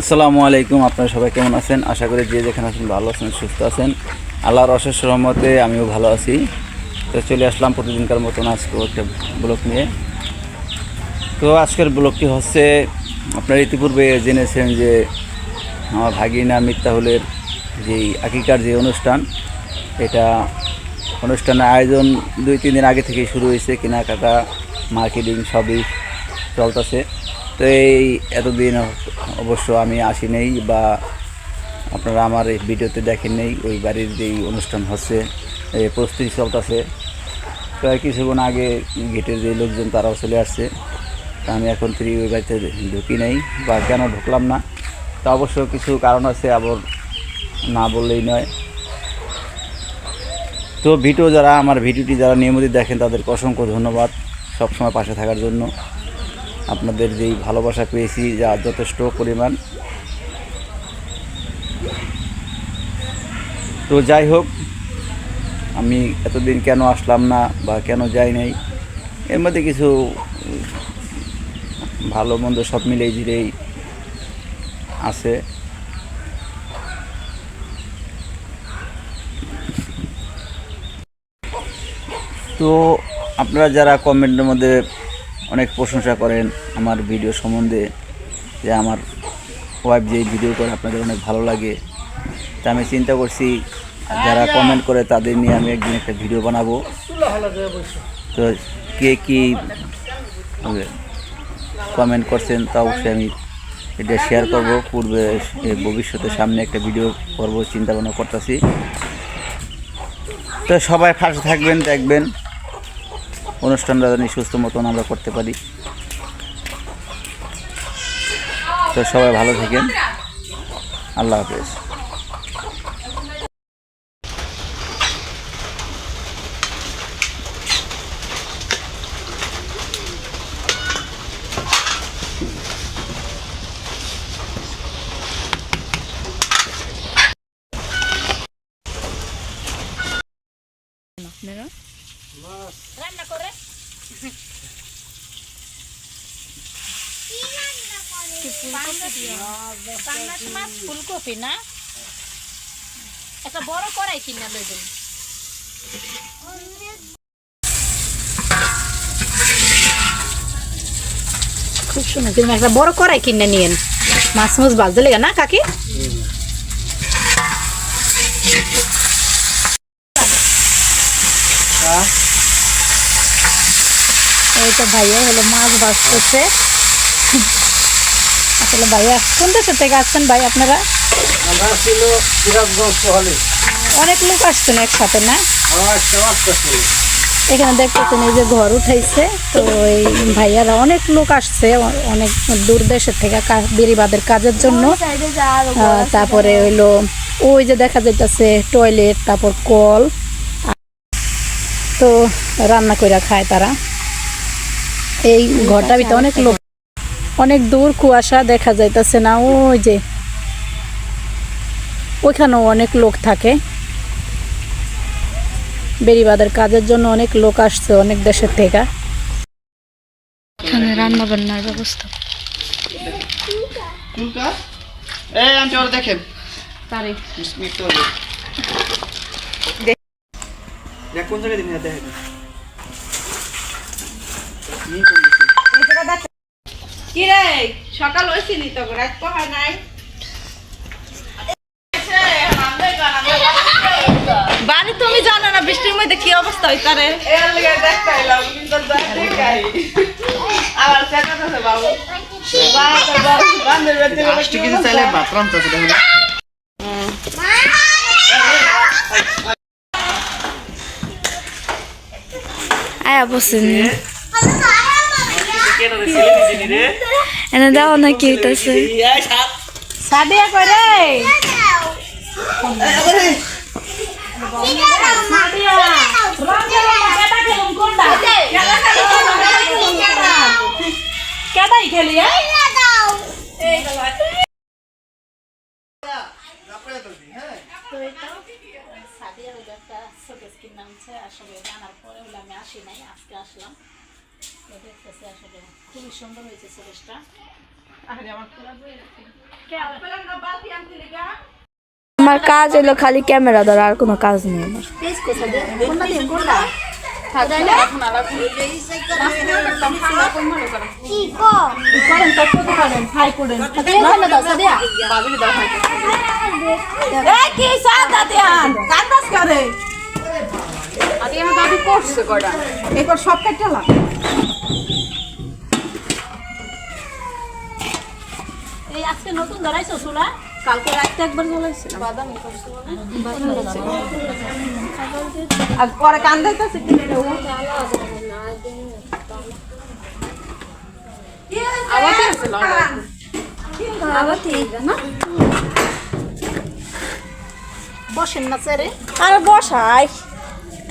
আসসালামু আলাইকুম, আপনারা সবাই কেমন আছেন? আশা করি যে যেখানে আছেন ভালো আছেন, সুস্থ আছেন। আল্লাহর অশেষ রহমতে আমিও ভালো আছি। তো চলে আসলাম প্রতিদিনকার মতন আজকে একটা ব্লগ নিয়ে। তো আজকের ব্লগটি হচ্ছে, আপনারা ইতিপূর্বে জেনেছেন যে আমার ভাগিনা মিত্তাহুলের যেই আকিকার যে অনুষ্ঠান, এটা অনুষ্ঠানের আয়োজন দুই তিন দিন আগে থেকেই শুরু হয়েছে, কেনাকাটা, মার্কেটিং সবই চলতেছে। তো এই এতদিন অবশ্য আমি আসি নেই বা আপনারা আমার এই ভিডিওতে দেখেন নেই, ওই বাড়ির যেই অনুষ্ঠান হচ্ছে প্রস্তুতি চলতেছে। প্রায় কিছুক্ষণ আগে গেটের যে লোকজন তারাও চলে আসছে। তা আমি এখন ফ্রি, ওই বাড়িতে ঢুকি নেই বা কেন ঢুকলাম না। তা অবশ্য কিছু কারণ আছে, আবার না বললেই নয়। তো ভিডিও যারা, আমার ভিডিওটি যারা নিয়মিত দেখেন, তাদেরকে অসংখ্য ধন্যবাদ সবসময় পাশে থাকার জন্য। আপনাদের যেই ভালোবাসা পেয়েছি, যা যথেষ্ট পরিমাণ। তো যাই হোক, আমি এতদিন কেন আসলাম না বা কেন যাই নাই, এর মধ্যে কিছু ভালো মন্দ সব মিলেই জিরেই আছে। তো আপনারা যারা কমেন্টের মধ্যে অনেক প্রশংসা করেন আমার ভিডিও সম্বন্ধে যে আমার ওয়াইফ যেই ভিডিও করে আপনাদের অনেক ভালো লাগে। তা আমি চিন্তা করছি, যারা কমেন্ট করে তাদের নিয়ে আমি একদিন একটা ভিডিও বানাবো। তো কে কী কমেন্ট করছেন তা অবশ্যই আমি এটা শেয়ার করব। পূর্বে ভবিষ্যতে সামনে একটা ভিডিও করব, চিন্তা ভাবনা করতেছি। তো সবাই ফার্স্ট থাকবেন, দেখবেন। অনুষ্ঠানটা জানি সুস্থ মতন আমরা করতে পারি। তো সবাই ভালো থাকেন। আল্লাহ হাফেজ। পাঙ্গাস মাছ ফুলকপি না? একটা বড় কড়াই কিনা লই খুব সুন্দর তুমি একটা বড় কড়াই কিনে নিয়েন। মাছ মাছ বাজতে লেগে না কাকি? এই তো ভাইয়া হলো মাছ ভাজতেছে। আসলে ভাইয়া কোন দেশের থেকে আসছেন ভাই আপনারা? আমরা ছিল সিরাজগঞ্জ সহলে অনেক লোক আসছেন একসাথে না? এখানে দেখতেছেন এই যে ঘর উঠাইছে তো এই ভাইয়ারা অনেক লোক আসছে অনেক দূর দেশের থেকে বেরিবাদের কাজের জন্য। আহ, তারপরে হইল ওই যে দেখা যাইতেছে টয়লেট তারপর কল। তো রান্না করে খায় তারা। এই ঘরটা ভিতরে অনেক লোক অনেক দূর কুয়াশা দেখা যাইতেছে না ওই যে ওইখানেও অনেক লোক থাকে। বেরিবাদের কাজের জন্য অনেক লোক আসছে অনেক দেশের থেকে। এখানে রান্না বান্নার ব্যবস্থা। দেখেন। দেখ কোন জায়গায় দেখেন কি রে সকাল হয়েছিলি তো রাত কহা নাই। বাড়ি তুমি জানো না বৃষ্টির মধ্যে কি অবস্থা হইতা রে লাস্টে কিছু চাইলে বাথরুম তো আয়া বসেন এনে দাও না কি হইতাছে সাদিয়া করে কেদাই খেলি সাদিয়া হইল একটা ছোট স্কিন নামছে আসলে জানার পরে হলো আমি আসি আসলে। খুবই সুন্দর হয়েছে সিরিজটা আমার কাজ হলো খালি ক্যামেরা ধরা আর কোনো কাজ নেই আমার কি সাদা দেন কান্দাস করে আদি আমার দাদি করছে কয়টা? এরপর সব এই আজকে নতুন ধরাইছো চুলা? কালকে রাতে একবার জ্বলাইছিলাম বাদাম আর পরে কান্দাইতেছে কি? রে ও আবার আছে আবার ঠিক না? বসেন না স্যারে। আর বসাই।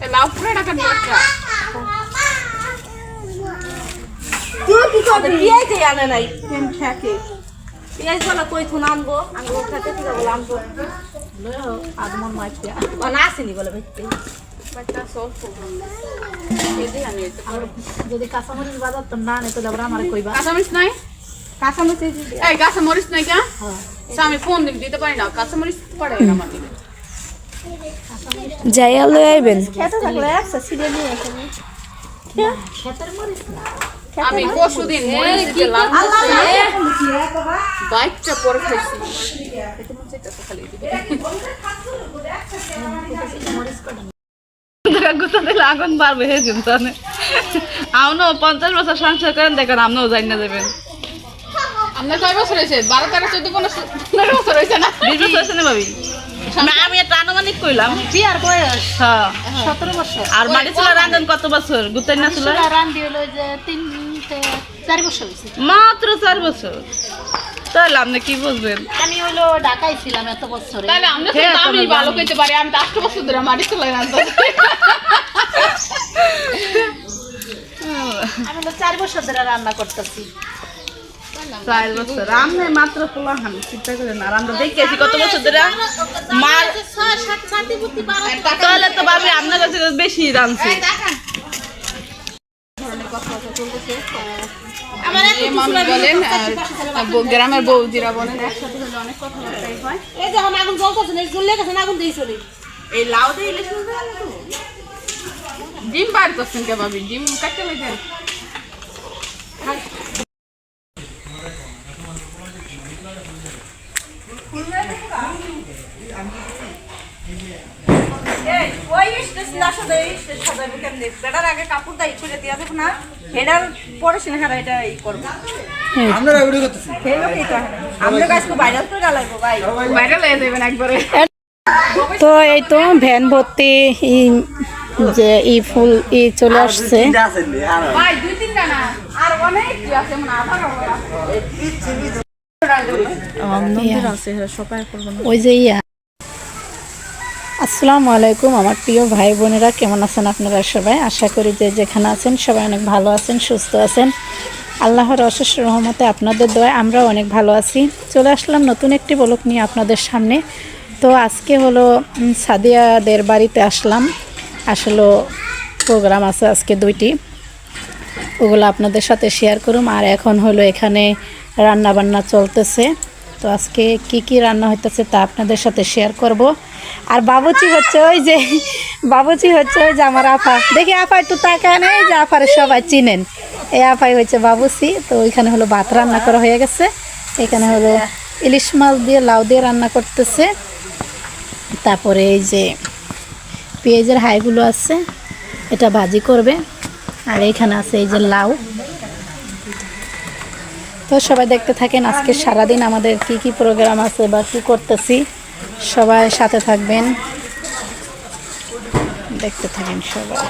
নেই হ্যাঁ লাভ করে টাকা দিচ্ছা তুই কি করবি পিয়াজ আনে নাই। কেন থাকে পিয়াজ বলা কই থুন আনব? আমি ওর সাথে কি বলে আনব। আগমন মাইপিয়া ও না আসেনি বলে ভাই বাচ্চা সব এই যে আমি যদি কাঁচামরিচ বাজার তো না নে তাহলে আবার আমার কইবা? কাঁচামরিচ নাই? কাঁচামরিচ এই কাঁচামরিচ নাই কেন? আমি ফোন দিতে দিতে পারি না। কাঁচামরিচ পড়ে না আমার দিকে যাইয়া লই আইবেন খেতে থাকলে একসাথে সিরিয়াল নিয়ে আসবেন খেতের মরিচ না আমি পরশু দিন মরিচ দিতে বাইকটা পরে খাইছি। এটা মনে হচ্ছে একটা খালি দিবে। গুতা দিলে আগুন বাড়বে হে চিন্তানে আমনও পঞ্চাশ বছর সংসার করেন দেখেন আমনও জানি না দেবেন। আপনার কয় বছর হয়েছে? বারো তেরো চোদ্দ পনেরো পনেরো বছর হয়েছে না? বিশ বছর হয়েছে না ভাবি? না আমি একটা আনুমানিক কইলাম। বিয়ার বয়স? হ্যাঁ। সতেরো বছর। আর মাটি চুলা রান্ধেন কত বছর? গুতাই না চুলা? রান্ধি হলো যে তিন তে- চার বছর মাত্র চার বছর। তাহলে আপনি কি বুঝবেন? আমি হলো ঢাকায় ছিলাম এত বছরে। তাহলে তো হ্যাঁ, আমি ভালো কইতে পারি আমি তো বছর ধরে আমি চার বছর ধরে রান্না করতেছি। চার বছর। আমি মাত্র পোলা হান চিন্তা করেন আর আমরা দেখেছি কত বছর ধরে। মার তাহলে তো ভাবি আপনার কাছে বেশি রাঁধছি। গ্রামের বৌদিরা বলেন একসাথে হলে অনেক কথাবার্তাই হয়। এই যখন আগুন জ্বলতেছে না জ্বললে গেছে আগুন দিয়ে চলি। এই লাউ দিয়ে ইলিশ? ডিম বার করছেন কে ভাবি? ডিম কাটতে ওই স্টেজ না সাদা এই স্টেজ সাজাবো কেমনে বেটার আগে কাপড় দাই ছুঁড়ে দিয়া দেবো না হেডার পরে সিনে হারা এটা এই করব আপনারা ভিডিও করতেছেন সেই লোকই তো আমরা গাছকে ভাইরাল করে গালাইবো ভাই বাইরে লয়ে যাবেন একবারে তো এই তো ভ্যান ভর্তি যে ই ফুল ই চলে আসছে। ভাই দুই তিনটা না আর অনেক কি আছে মানে আধার ওই যে ইয়া। আসসালামু আলাইকুম, আমার প্রিয় ভাই বোনেরা, কেমন আছেন আপনারা সবাই? আশা করি যে যেখানে আছেন সবাই অনেক ভালো আছেন, সুস্থ আছেন। আল্লাহর অশেষ রহমতে আপনাদের দোয়ায় আমরাও অনেক ভালো আছি। চলে আসলাম নতুন একটি বলক নিয়ে আপনাদের সামনে। তো আজকে হলো সাদিয়াদের বাড়িতে আসলাম। আসলে প্রোগ্রাম আছে আজকে দুইটি। ওগুলো আপনাদের সাথে শেয়ার করুম। আর এখন হলো এখানে রান্না বান্না চলতেছে। তো আজকে কি কি রান্না হইতেছে তা আপনাদের সাথে শেয়ার করব। আর বাবুচি হচ্ছে ওই যে, বাবুচি হচ্ছে ওই যে আমার আফা দেখি আফা একটু তাকায় নেই যে আফারে সবাই চিনেন। এই আফাই হচ্ছে বাবুচি, তো ওইখানে হলো ভাত রান্না করা হয়ে গেছে। এখানে হলো ইলিশ মাছ দিয়ে লাউ দিয়ে রান্না করতেছে। তারপরে এই যে পেঁয়াজের হাইগুলো আছে, এটা ভাজি করবে। আর এখানে আছে এই যে লাউ। তো সবাই দেখতে থাকেন, আজকে সারাদিন আমাদের কি কি প্রোগ্রাম আছে বা কী করতেছি, সবাই সাথে থাকবেন। দেখতে থাকেন সবাই।